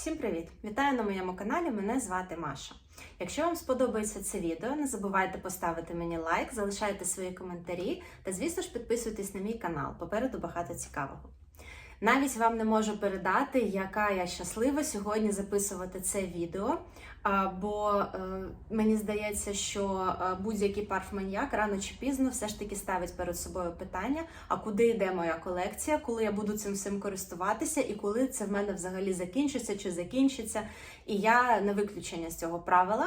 Всім привіт! Вітаю на моєму каналі. Мене звати Маша. Якщо вам сподобається це відео, не забувайте поставити мені лайк, залишайте свої коментарі та, звісно ж, підписуйтесь на мій канал. Попереду багато цікавого. Навіть вам не можу передати, яка я щаслива сьогодні записувати це відео. Бо е, мені здається, що е, будь-який парфманьяк рано чи пізно все ж таки ставить перед собою питання: а куди йде моя колекція, коли я буду цим всім користуватися, і коли це в мене взагалі закінчиться чи закінчиться. І я не виключення з цього правила.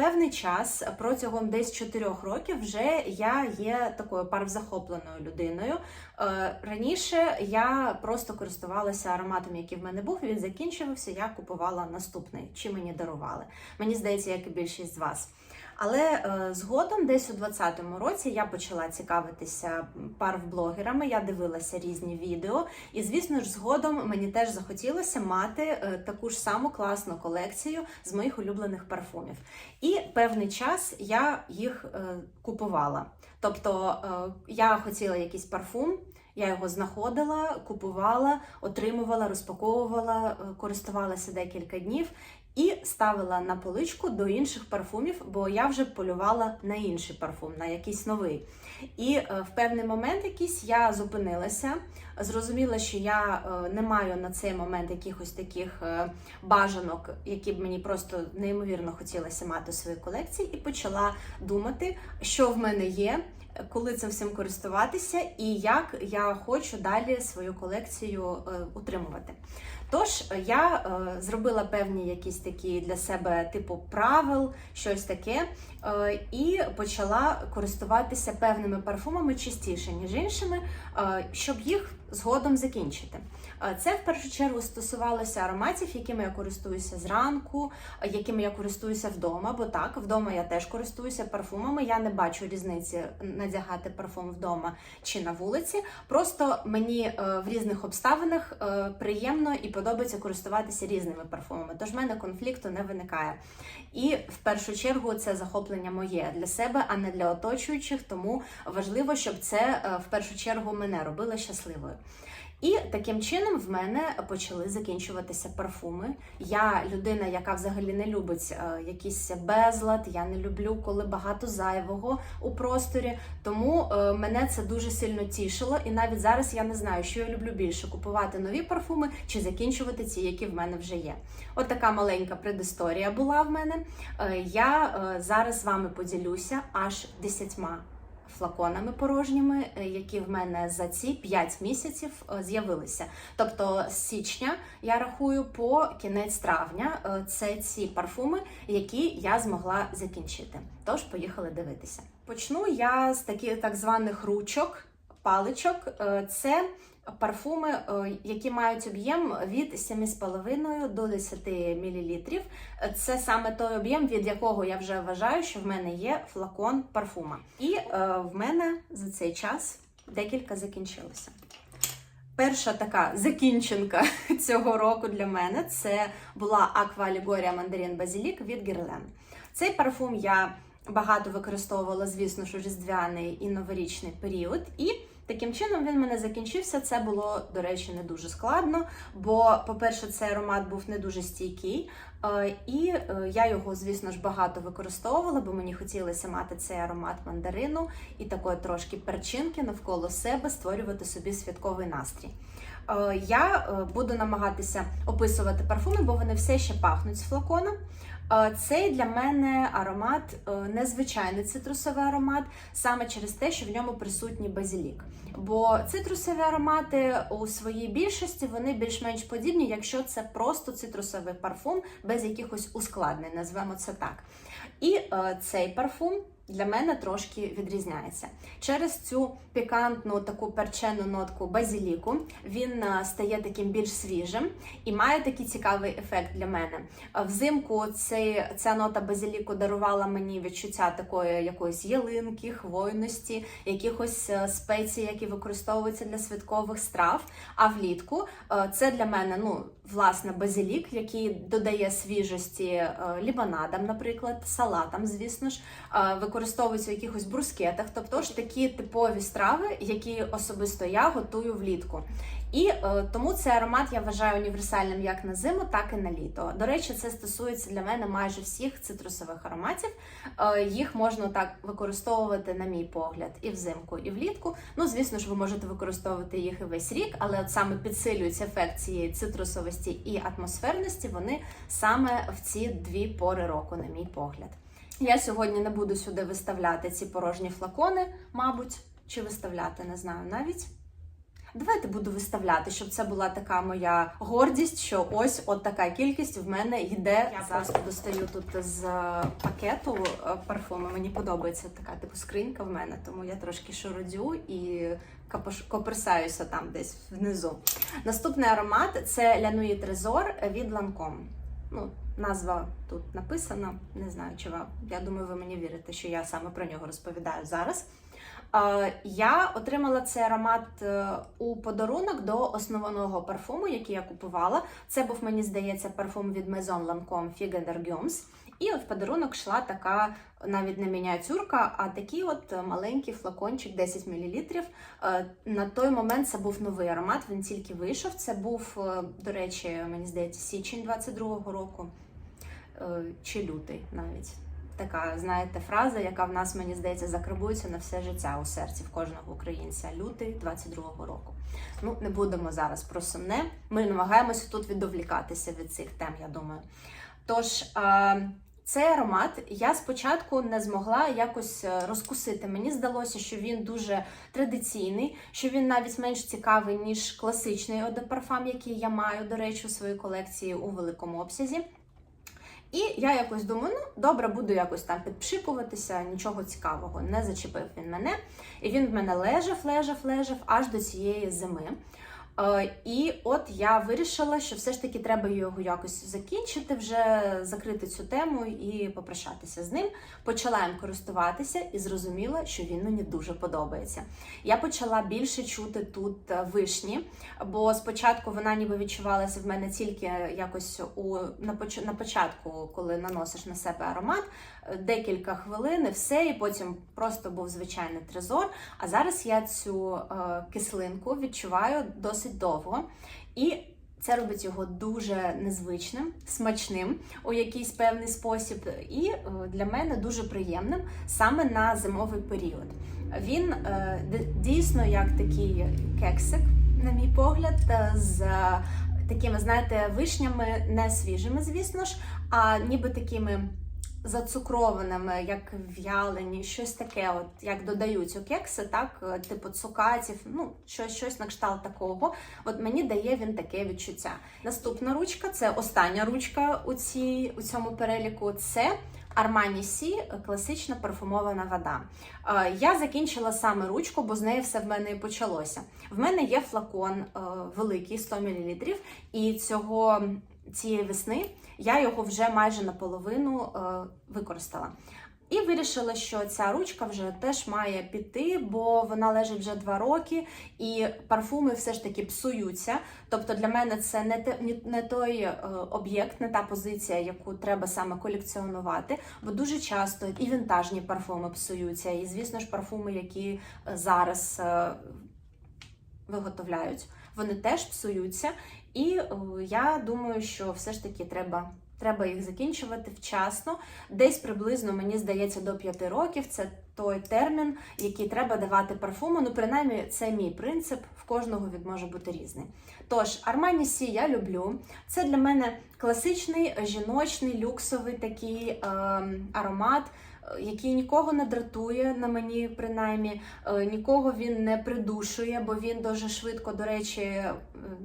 Певний час протягом десь 4 років вже я є такою парвзахопленою людиною. Е, Раніше я просто користувалася ароматом, який в мене був. Він закінчувався. Я купувала наступний, чи мені дарували. Мені здається, як і більшість з вас. Але е, згодом, десь у 2020 році, я почала цікавитися парв-блогерами, я дивилася різні відео, і звісно ж, згодом мені теж захотілося мати е, таку ж саму класну колекцію з моїх улюблених парфумів. І певний час я їх е, купувала. Тобто я хотіла якийсь парфум. Я його знаходила, купувала, отримувала, розпаковувала, користувалася декілька днів і ставила на поличку до інших парфумів, бо я вже полювала на інший парфум, на якийсь новий. І е, в певний момент якийсь я зупинилася, зрозуміла, що я е, не маю на цей момент якихось таких е, бажанок, які б мені просто неймовірно хотілося мати у своїй колекції, і почала думати, що в мене є. Коли цим всім користуватися, і як я хочу далі свою колекцію е, утримувати. Тож я е, зробила певні якісь такі для себе типу правил, щось таке, е, і почала користуватися певними парфумами частіше, ніж іншими, е, щоб їх згодом закінчити. Це в першу чергу стосувалося ароматів, якими я користуюся зранку, якими я користуюся вдома. Бо так, вдома я теж користуюся парфумами. Я не бачу різниці надягати парфум вдома чи на вулиці. Просто мені е, в різних обставинах е, приємно і подобається користуватися різними парфумами. Тож в мене конфлікту не виникає. І в першу чергу це захоплення моє для себе, а не для оточуючих. Тому важливо, щоб це е, в першу чергу мене робило щасливою. І таким чином в мене почали закінчуватися парфуми. Я людина, яка взагалі не любить е, якийсь безлад. Я не люблю, коли багато зайвого у просторі. Тому е, мене це дуже сильно тішило. І навіть зараз я не знаю, що я люблю більше купувати нові парфуми чи закінчувати ті, які в мене вже є. От така маленька предісторія була в мене. Е, я зараз з вами поділюся аж десятьма флаконами порожніми, е, які в мене за ці 5 місяців е, з'явилися. Тобто з січня я рахую по кінець травня е, це ці парфуми, які я змогла закінчити. Тож поїхали дивитися. Почну я з таких так званих ручок, паличок. Це парфуми, е, які мають об'єм від 7,5 до 10 мл. Це саме той об'єм, від якого я вже вважаю, що в мене є флакон парфума. І е, в мене за цей час декілька закінчилося. Перша така закінченка цього року для мене це була Aqua Allegoria Mandarin Basilic від Guerlain. Цей парфум я багато використовувала, звісно ж, різдвяний і новорічний період. І таким чином він в мене закінчився. Це було, до речі, не дуже складно, бо, по-перше, цей аромат був не дуже стійкий. е, І е, я його, звісно ж, багато використовувала, бо мені хотілося мати цей аромат мандарину і такої трошки перчинки навколо себе, створювати собі святковий настрій. Е, Я е, буду намагатися описувати парфуми, бо вони все ще пахнуть з флакона. Е, Цей для мене аромат незвичайний цитрусовий аромат, саме через те, що в ньому присутній базилік. Бо цитрусові аромати у своїй більшості вони більш-менш подібні, якщо це просто цитрусовий парфум без якихось ускладнень, назвемо це так. І цей парфум для мене трошки відрізняється. Через цю пікантну таку перчену нотку базіліку він е, стає таким більш свіжим і має такий цікавий ефект для мене. Е, Взимку цей, ця нота базіліку дарувала мені відчуття такої якоїсь ялинки, хвойності, якихось е, спецій, які використовуються для святкових страв. А влітку це для мене ну, власне базилік, який додає свіжості е, лібанадам, наприклад, салатам, звісно ж, використовується в якихось брускетах, тобто ж такі типові страви, які особисто я готую влітку. І е, тому цей аромат я вважаю універсальним як на зиму, так і на літо. До речі, це стосується для мене майже всіх цитрусових ароматів. Е, їх можна так використовувати, на мій погляд, і взимку, і влітку. Ну, звісно ж, ви можете використовувати їх і весь рік, але от саме підсилюють ефект цієї цитрусовості і атмосферності вони саме в ці дві пори року, на мій погляд. Я сьогодні не буду сюди виставляти ці порожні флакони, мабуть, чи виставляти, не знаю навіть. Давайте буду виставляти, щоб це була така моя гордість, що ось от така кількість в мене йде. Я просто достаю тут з пакету е, парфуми. Мені подобається така типу скринька в мене, тому я трошки шурудю і коперсаюся там десь внизу. Наступний аромат це Nuit Trésor від Lancome. Ну, назва тут написана. Не знаю, чи вам. Я думаю, ви мені вірите, що я саме про нього розповідаю зараз. Е, Я отримала цей аромат е, у подарунок до основного парфуму, який я купувала. Це був, мені здається, парфум від Maison Lancome Figue d'Argums. І от в подарунок йшла така навіть не мініатюрка, а такий от маленький флакончик 10 мл. На той момент це був новий аромат, він тільки вийшов. Це був, е, до речі, мені здається, січень 22-го року е, чи лютий навіть. Така, знаєте, фраза, яка в нас, мені здається, закарбується на все життя у серці в кожного українця. Лютий 22-го року. Ну, не будемо зараз про сумне. Ми намагаємося тут відволікатися від цих тем, я думаю. Тож, цей аромат я спочатку не змогла якось е, розкусити. Мені здалося, що він дуже традиційний, що він навіть менш цікавий, ніж класичний одепарфам, який я маю, до речі, у своїй колекції у великому обсязі. І я якось думаю, ну добре, буду якось там підпшикуватися, нічого цікавого. Не зачепив він мене. І він в мене лежав, лежав, лежав аж до цієї зими. Е, І от я вирішила, що все ж таки треба його якось закінчити, вже закрити цю тему і попрощатися з ним. Почала їм користуватися і зрозуміла, що він мені дуже подобається. Я почала більше чути тут е, вишні, бо спочатку вона ніби відчувалася в мене тільки якось у на, поч- на початку, коли наносиш на себе аромат, е, декілька хвилин, і все, і потім просто був звичайний трезор. А зараз я цю е, кислинку відчуваю досить довго. І це робить його дуже незвичним, смачним у якийсь певний спосіб, і е, для мене дуже приємним саме на зимовий період. Він е, дійсно як такий кексик, на мій погляд, е, з такими, знаєте, вишнями не свіжими, звісно ж, а ніби такими зацукрованими, як в'ялені, щось таке, от як додають у кекси, так, е, типу цукатів, ну, щось, щось на кшталт такого. От мені дає він таке відчуття. Наступна ручка це остання ручка у, цій, у цьому переліку. Це Armani Sea класична парфумована вода. Е, Я закінчила саме ручку, бо з неї все в мене і почалося. В мене є флакон е, великий 100 мл, і цього цієї весни я його вже майже наполовину е, використала. І вирішила, що ця ручка вже теж має піти, бо вона лежить вже два роки, і парфуми все ж таки псуються. Тобто для мене це не те не той е, об'єкт, не та позиція, яку треба саме колекціонувати. Бо дуже часто і вінтажні парфуми псуються, і звісно ж парфуми, які е, зараз виготовляють, вони теж псуються. І е, я думаю, що все ж таки треба. Треба їх закінчувати вчасно, десь приблизно, мені здається, до 5 років. Це той термін, який треба давати парфуму. Ну, принаймні, це мій принцип, в кожного він може бути різний. Тож, Armani Sea я люблю. Це для мене класичний жіночний люксовий такий ем, аромат, е, який нікого не дратує на мені, принаймні, е, нікого він не придушує, бо він дуже швидко, до речі, е,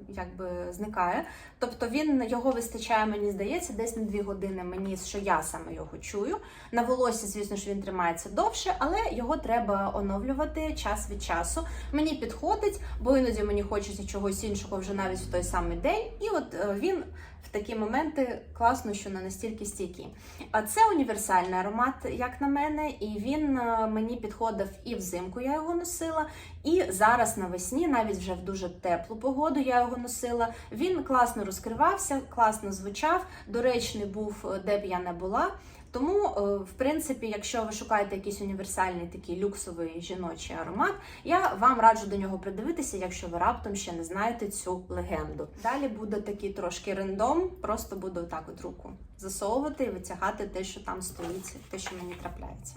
якби зникає. Тобто він його вистачає, мені здається, десь на 2 години мені, що я саме його чую. На волосі, звісно ж, він тримається довше, але його треба оновлювати час від часу. Мені підходить, бо іноді мені хочеться чогось іншого вже навіть в той самий день. І от е, він в такі моменти класно, що не настільки стійкі. А це універсальний аромат, як на мене, і він е, мені підходив і взимку, я його носила, І зараз навесні, навіть вже в дуже теплу погоду, я його носила. Він класно розкривався, класно звучав, доречний був, е, де б я не була. Тому, е, в принципі, якщо ви шукаєте якийсь універсальний такий люксовий жіночий аромат, я вам раджу до нього придивитися, якщо ви раптом ще не знаєте цю легенду. Далі буде такий трошки рендом, просто буду так от руку засовувати і витягати те, що там стоїть, те, що мені трапляється.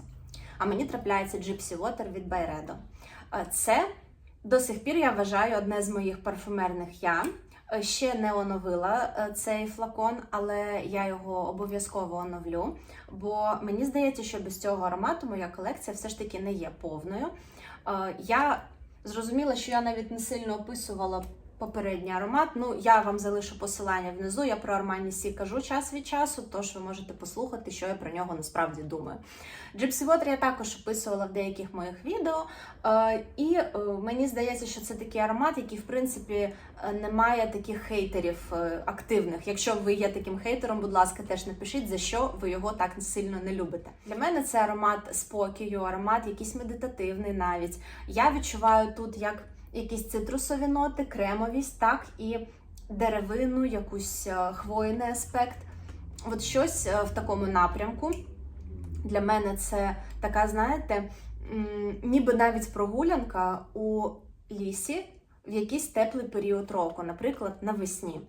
А мені трапляється Gypsy Water від. Е, Це до сих пір я вважаю одне з моїх парфюмерних я. Е, Ще не оновила е, цей флакон, але я його обов'язково оновлю. Бо мені здається, що без цього аромату моя колекція все ж таки не є повною. Е, Я зрозуміла, що я навіть не сильно описувала попередній аромат. Ну, я вам залишу посилання внизу. Я про Armani Сі кажу час від часу, тож ви можете послухати, що я про нього насправді думаю. Gypsy Water я також описувала в деяких моїх відео. Е, І е, мені здається, що це такий аромат, який, в принципі, е, не має таких хейтерів активних. Якщо ви є таким хейтером, будь ласка, теж напишіть, за що ви його так сильно не любите. Для мене це аромат спокою, аромат якийсь медитативний навіть. Я відчуваю тут як якісь цитрусові ноти, кремовість, так і деревину, якусь е, хвойний аспект. От щось е, в такому напрямку. Для мене це така, знаєте, ніби навіть прогулянка у лісі в якийсь теплий період року, наприклад, навесні.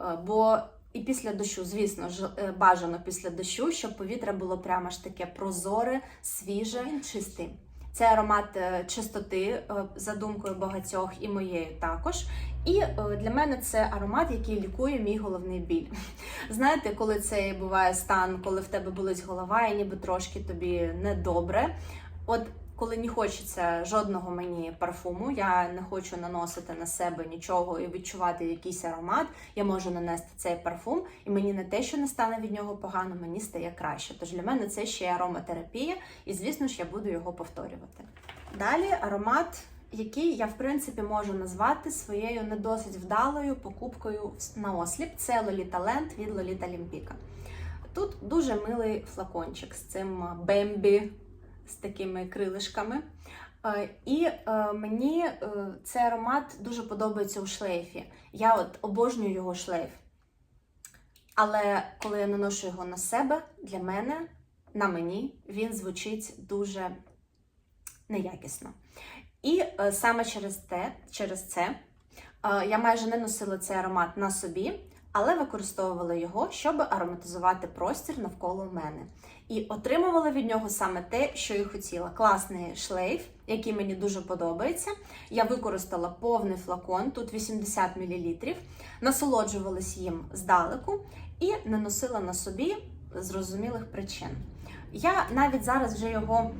Е, Бо і після дощу, звісно ж, бажано після дощу, щоб повітря було прямо ж таке прозоре, свіже, чистий. Це аромат е, чистоти, е, за думкою багатьох і моєю також. І е, для мене це аромат, який лікує мій головний біль. Знаєте, коли це буває стан, коли в тебе болить голова, і ніби трошки тобі недобре. От коли не хочеться жодного мені парфуму, я не хочу наносити на себе нічого і відчувати якийсь аромат, я можу нанести цей парфум, і мені не те, що не стане від нього погано, мені стає краще. Тож для мене це ще ароматерапія, і звісно ж я буду його повторювати. Далі аромат, який я в принципі можу назвати своєю не досить вдалою покупкою на осліп. Це Lolita Land від Lolita Limpika. Тут дуже милий флакончик з цим бембі, з такими крилишками. Е, І е, мені е, цей аромат дуже подобається у шлейфі. Я от обожнюю його шлейф. Але коли я наношу його на себе, для мене, на мені, він звучить дуже неякісно. І саме через те, через це я майже не носила цей аромат на собі, але використовувала його, щоб ароматизувати простір навколо мене. І отримувала від нього саме те, що і хотіла. Класний шлейф, який мені дуже подобається. Я використала повний флакон, тут 80 мл, насолоджувалась їм здалеку і не носила на собі зрозумілих причин. Я навіть зараз вже його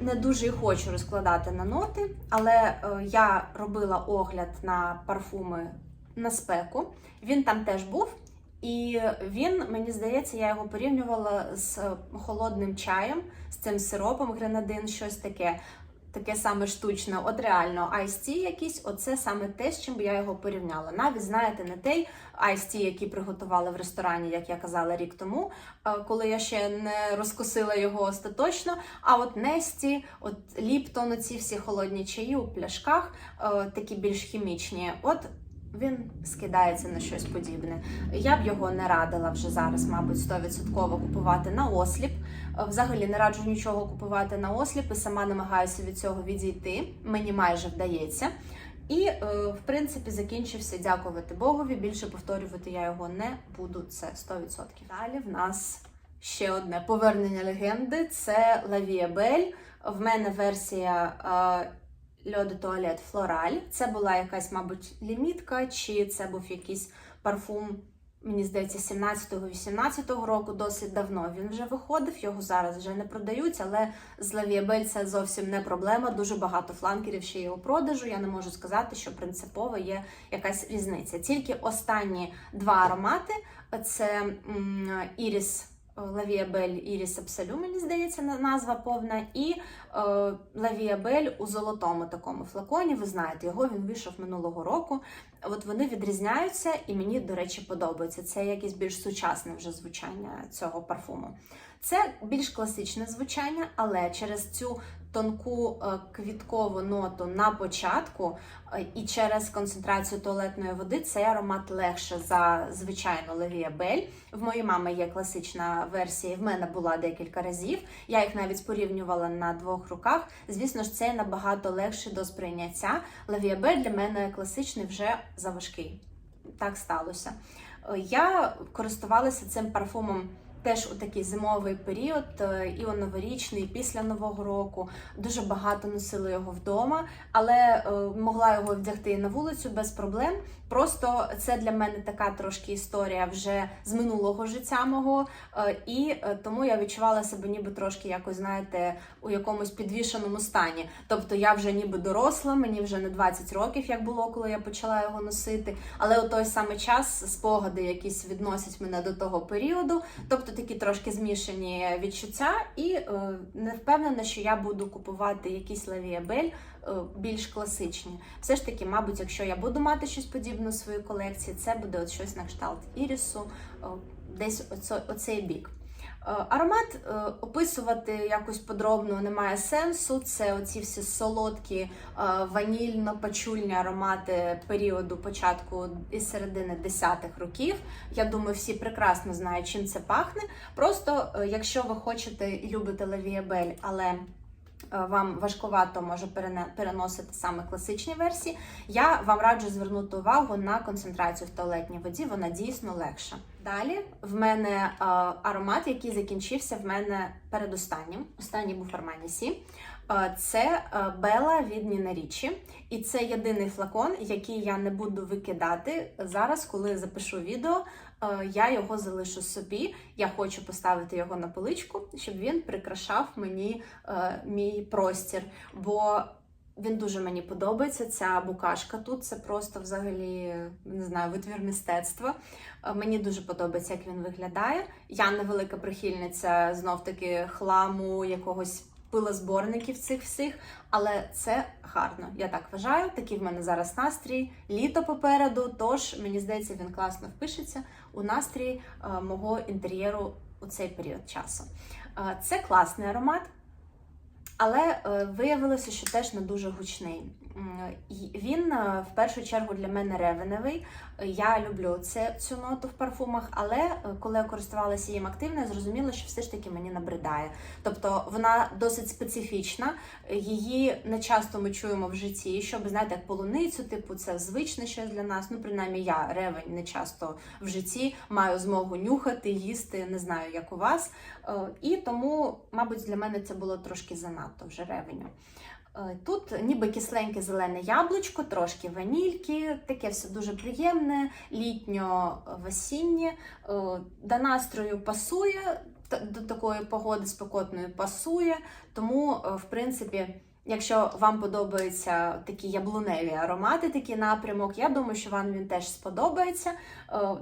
не дуже хочу розкладати на ноти, але е, я робила огляд на парфуми на спеку. Він там теж був. І він, мені здається, я його порівнювала з холодним чаєм, з цим сиропом гренадин, щось таке, таке саме штучне. От реально, Tea якийсь, оце саме те, з чим я його порівняла. Навіть знаєте, не той Tea, який приготували в ресторані, як я казала рік тому, коли я ще не розкусила його остаточно. А от Несті, от Ліптон, оці всі холодні чаї у пляшках, такі більш хімічні. От він скидається на щось подібне. Я б його не радила вже зараз, мабуть, 100% купувати на осліп. Е, Взагалі не раджу нічого купувати на осліп і сама намагаюся від цього відійти. Мені майже вдається. І, е, в принципі, закінчився, дякувати Богові. Більше повторювати я його не буду. Це 100%. Далі в нас ще одне повернення легенди. Це Belle. В мене версія. De Toilette Floral. Це була якась, мабуть, лімітка, чи це був якийсь парфум, мені здається, 17-18 року, досить давно він вже виходив, його зараз вже не продають, але з Belle це зовсім не проблема. Дуже багато фланкерів ще є у продажу. Я не можу сказати, що принципово є якась різниця. Тільки останні два аромати це м, Iris Іріс Absolu, мені здається, назва повна, і е, Лавіабель у золотому такому флаконі. Ви знаєте, його він вийшов минулого року. От вони відрізняються і мені, до речі, подобається. Це якесь більш сучасне вже звучання цього парфуму. Це більш класичне звучання, але через цю тонку е, квіткову ноту на початку е, і через концентрацію туалетної води цей аромат легше за звичайну Левія Бель. В моїй мами є класична версія, в мене була декілька разів. Я їх навіть порівнювала на двох руках. Звісно ж, цей набагато легший до сприйняття. Левія Бель для мене класичний вже заважкий. Так сталося. Е, Я користувалася цим парфумом теж у такий зимовий період, е, і у новорічний, і після Нового року. Дуже багато носила його вдома, але е, могла його вдягти на вулицю без проблем. Просто це для мене така трошки історія вже з минулого життя мого, е, і тому я відчувала себе ніби трошки якось, знаєте, у якомусь підвішеному стані. Тобто я вже ніби доросла, мені вже не 20 років, як було, коли я почала його носити. Але у той самий час спогади якісь відносять мене до того періоду. Тобто такі трошки змішані відчуття, і е, не впевнена, що я буду купувати якісь лавіабель е, більш класичні. Все ж таки, мабуть, якщо я буду мати щось подібне у своїй колекції, це буде от щось на кшталт ірісу, е, десь оцей бік. Е, Аромат е, описувати якось подробно немає сенсу. Це оці всі солодкі е, ванільно-пачульні аромати періоду початку і середини 10-х років. Я думаю, всі прекрасно знають, чим це пахне. Просто якщо ви хочете і любите лавіабель, але вам важкувато може переносити саме класичні версії, я вам раджу звернути увагу на концентрацію в туалетній воді, вона дійсно легша. Далі в мене е, аромат, який закінчився в мене передостаннім. Останній був Armani Сі. Е, Це Бела від Ніна Річі. І це єдиний флакон, який я не буду викидати зараз, коли запишу відео. е, Я його залишу собі. Я хочу поставити його на поличку, щоб він прикрашав мені мій простір. Бо він дуже мені подобається. Ця букашка тут це просто взагалі не знаю, витвір мистецтва. Е, Мені дуже подобається, як він виглядає. Я невелика прихильниця знов таки хламу, якогось пилозборників цих всіх, але це гарно. Я так вважаю. Такий в мене зараз настрій. Літо попереду. Тож мені здається, він класно впишеться у настрій е, мого інтер'єру у цей період часу. Е, Це класний аромат. Але е, виявилося, що теж не дуже гучний. Він е, в першу чергу для мене ревеневий. Я люблю це, цю ноту в парфумах, але е, коли я користувалася їм активно, я зрозуміла, що все ж таки мені набридає. Тобто вона досить специфічна, її не часто ми чуємо в житті, щоб знаєте, як полуницю, типу, це звичне щось для нас. Ну, принаймні, я ревень не часто в житті маю змогу нюхати, їсти, не знаю, як у вас. Е, І тому, мабуть, для мене це було трошки занадто вже ревеню. Е, Тут ніби кисленьке зелене яблучко, трошки ванільки, таке все дуже приємне, літньо-весіннє. Е, До настрою пасує, до такої погоди спекотної пасує. Тому, е, в принципі, якщо вам подобаються такі яблуневі аромати, такий напрямок, я думаю, що вам він теж сподобається.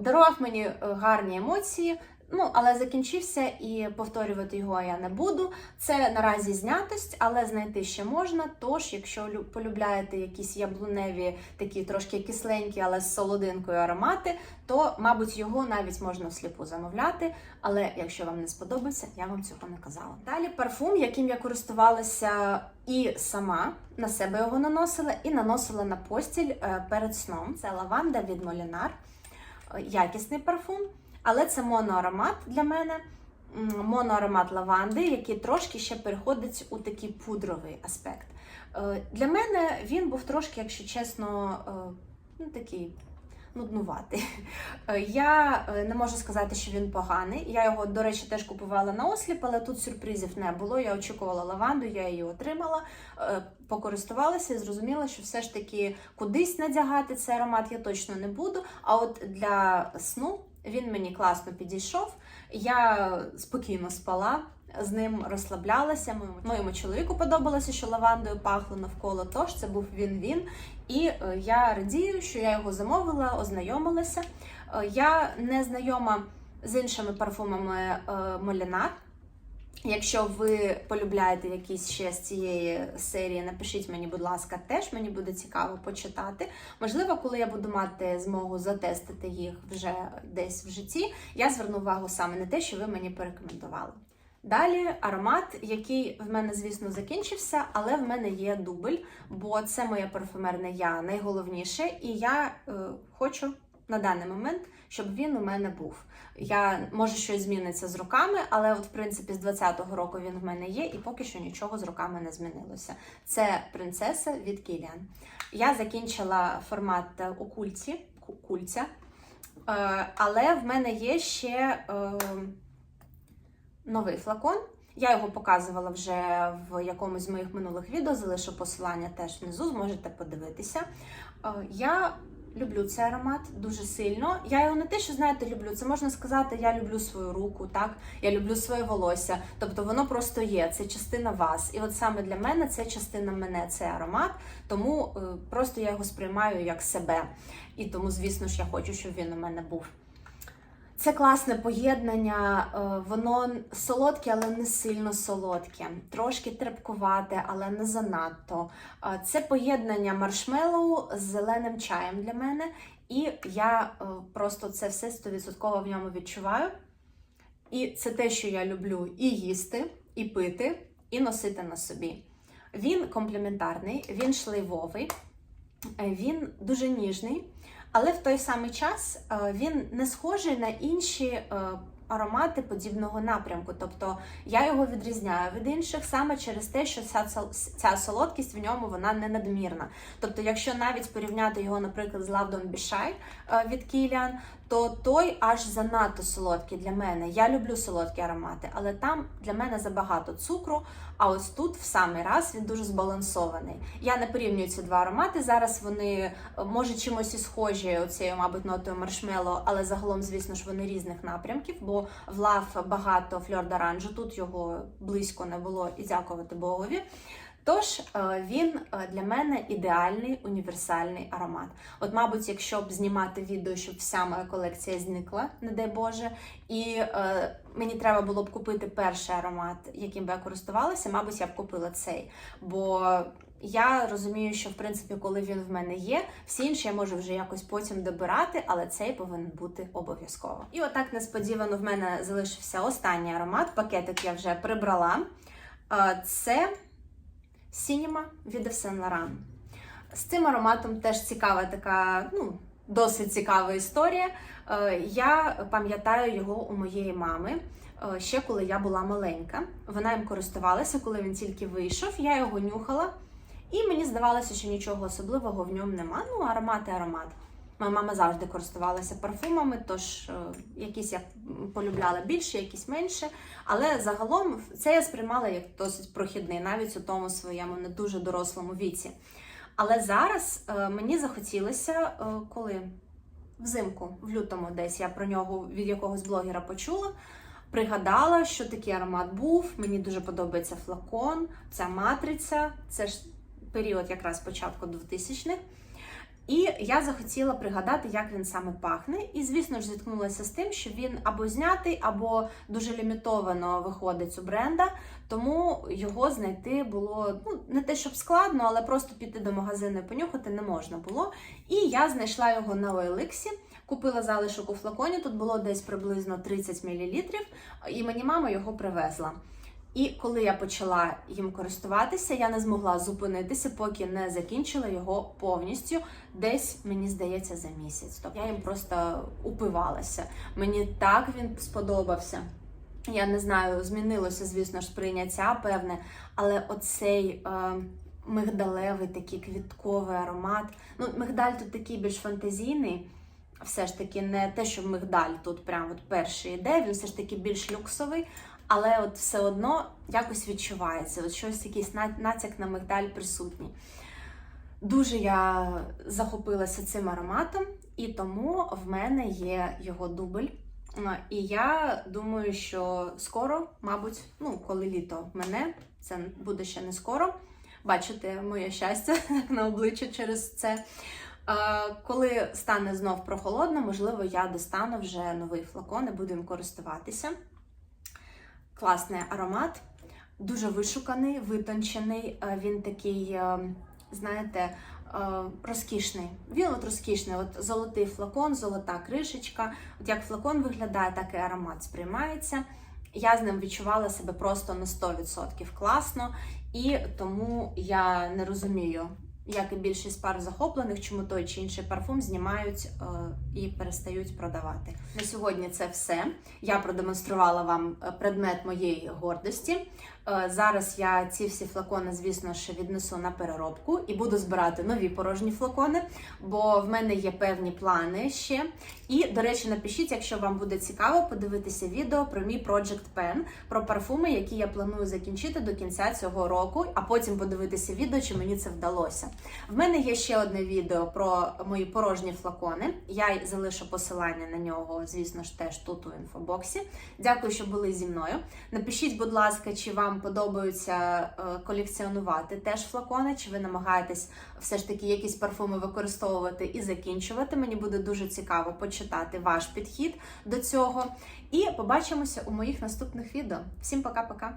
Дарував мені гарні емоції. Ну, але закінчився і повторювати його я не буду. Це наразі знятость, але знайти ще можна. Тож, якщо полюбляєте якісь яблуневі, такі трошки кисленькі, але з солодинкою аромати, то, мабуть, його навіть можна всліпу замовляти. Але якщо вам не сподобається, я вам цього не казала. Далі парфум, яким я користувалася і сама на себе його наносила, і наносила на постіль е, перед сном. Це лаванда від Молінар. Е, Якісний парфум. Але це моноаромат для мене. Моноаромат лаванди, який трошки ще переходить у такий пудровий аспект. Е, Для мене він був трошки, якщо чесно, е, ну такий нуднуватий. Е, Я не можу сказати, що він поганий. Я його, до речі, теж купувала на осліп, але тут сюрпризів не було. Я очікувала лаванду, я її отримала, покористувалася і зрозуміла, що все ж таки кудись надягати цей аромат я точно не буду. А от для сну він мені класно підійшов. Я спокійно спала. З ним розслаблялася. Моєму, моєму чоловіку подобалося, що лавандою пахло навколо. Тож це був він-він. І е, я радію, що я його замовила, ознайомилася. Е, я не знайома з іншими парфумами е, Молінар. Якщо ви полюбляєте якісь ще з цієї серії, напишіть мені, будь ласка, теж мені буде цікаво почитати. Можливо, коли я буду мати змогу затестити їх вже десь в житті, я зверну увагу саме на те, що ви мені порекомендували. Далі аромат, який в мене, звісно, закінчився, але в мене є дубль, бо це моє парфумерне я найголовніше, і я е, хочу на даний момент, щоб він у мене був. Я може щось зміниться з роками, але от в принципі з 20-го року він в мене є, і поки що нічого з роками не змінилося. Це принцеса від Кіліан. Я закінчила формат у кульці, ку- кульця, е, але в мене є ще. Е, новий флакон. Я його показувала вже в якомусь з моїх минулих відео, залишу посилання теж внизу, зможете подивитися. Е, Я люблю цей аромат дуже сильно. Я його не те, що знаєте, люблю. Це можна сказати, я люблю свою руку, так? Я люблю своє волосся. Тобто воно просто є, це частина вас. І от саме для мене це частина мене, цей аромат. Тому е, просто я його сприймаю як себе. І тому, звісно ж, я хочу, щоб він у мене був. Це класне поєднання, е, воно солодке, але не сильно солодке, трошки трепкувате, але не занадто. Е, Це поєднання маршмеллоу з зеленим чаєм для мене, і я е, просто це все 100% в ньому відчуваю. І це те, що я люблю і їсти, і пити, і носити на собі. Він комплементарний, він шлейвовий, е, він дуже ніжний. Але в той самий час е, він не схожий на інші е, аромати подібного напрямку. Тобто я його відрізняю від інших саме через те, що ця, ця солодкість в ньому вона не надмірна. Тобто, якщо навіть порівняти його, наприклад, з Лавдон Shy е, від Kilian, то той аж занадто солодкий для мене. Я люблю солодкі аромати, але там для мене забагато цукру. А ось тут в самий раз він дуже збалансований. Я не порівнюю ці два аромати. Зараз вони е, може чимось і схожі оцією, мабуть, нотою маршмело, але загалом, звісно ж, вони різних напрямків, бо в лав багато фльор d'orange, тут його близько не було і дякувати Богові. Тож е, він е, для мене ідеальний універсальний аромат. От, мабуть, якщо б знімати відео, щоб вся моя колекція зникла, не дай Боже, і е, мені треба було б купити перший аромат, яким би я користувалася, мабуть, я б купила цей. Бо я розумію, що в принципі, коли він в мене є, всі інші я можу вже якось потім добирати, але цей повинен бути обов'язково. І отак несподівано в мене залишився останній аромат. Пакетик я вже прибрала. Е, Це Сініма від Saint Laurent. З цим ароматом теж цікава така, ну, досить цікава історія. Е, Я пам'ятаю його у моєї мами. е, Ще коли я була маленька, вона їм користувалася, коли він тільки вийшов. Я його нюхала, і мені здавалося, що нічого особливого в ньому нема. Ну, аромат і аромат. Моя мама завжди користувалася парфумами, тож е, якісь я полюбляла більше, якісь менше. Але загалом це я сприймала як досить прохідний, навіть у тому своєму не дуже дорослому віці. Але зараз е, мені захотілося, е, коли взимку, в лютому, десь я про нього від якогось блогера почула. Пригадала, що такий аромат був. Мені дуже подобається флакон, ця матриця. Це ж період якраз початку 2000-х. І я захотіла пригадати, як він саме пахне. І, звісно ж, зіткнулася з тим, що він або знятий, або дуже лімітовано виходить у бренда. Тому його знайти було ну не те, щоб складно, але просто піти до магазину і понюхати не можна було. І я знайшла його на OLX, купила залишок у флаконі. Тут було десь приблизно 30 мл, і мені мама його привезла. І коли я почала їм користуватися, я не змогла зупинитися, поки не закінчила його повністю. Десь мені здається за місяць. Тобто я їм просто упивалася. Мені так він сподобався. Я не знаю, змінилося, звісно ж, сприйняття певне, але оцей е, мигдалевий такий квітковий аромат. Ну, мигдаль тут такий більш фантазійний. Все ж таки, не те, що мигдаль тут прям от перший іде, він все ж таки більш люксовий, але от все одно якось відчувається. От щось якийсь натяк на мигдаль присутній. Дуже я захопилася цим ароматом, і тому в мене є його дубль. І я думаю, що скоро, мабуть, ну, коли літо мене, це буде ще не скоро. Бачите моє щастя на обличчі через це. Коли стане знов прохолодно, можливо, я достану вже новий флакон і буду їм користуватися. Класний аромат, дуже вишуканий, витончений. Е, Він такий, е, знаєте, е, розкішний. Він от розкішний, от золотий флакон, золота кришечка. От як флакон виглядає, так і аромат сприймається. Я з ним відчувала себе просто на 100% класно, і тому я не розумію, як і більшість пар захоплених, чому той чи інший парфум знімають е, і перестають продавати. На сьогодні це все. Я продемонструвала вам е, предмет моєї гордості. Е, Зараз я ці всі флакони, звісно ж, віднесу на переробку і буду збирати нові порожні флакони, бо в мене є певні плани ще. І, до речі, напишіть, якщо вам буде цікаво подивитися відео про мій Project Pen, про парфуми, які я планую закінчити до кінця цього року, а потім подивитися відео, чи мені це вдалося. В мене є ще одне відео про мої порожні флакони. Я залишу посилання на нього, звісно ж, теж тут у інфобоксі. Дякую, що були зі мною. Напишіть, будь ласка, чи вам подобається е, колекціонувати теж флакони, чи ви намагаєтесь все ж таки якісь парфуми використовувати і закінчувати. Мені буде дуже цікаво почитати ваш підхід до цього. І побачимося у моїх наступних відео. Всім пока-пока!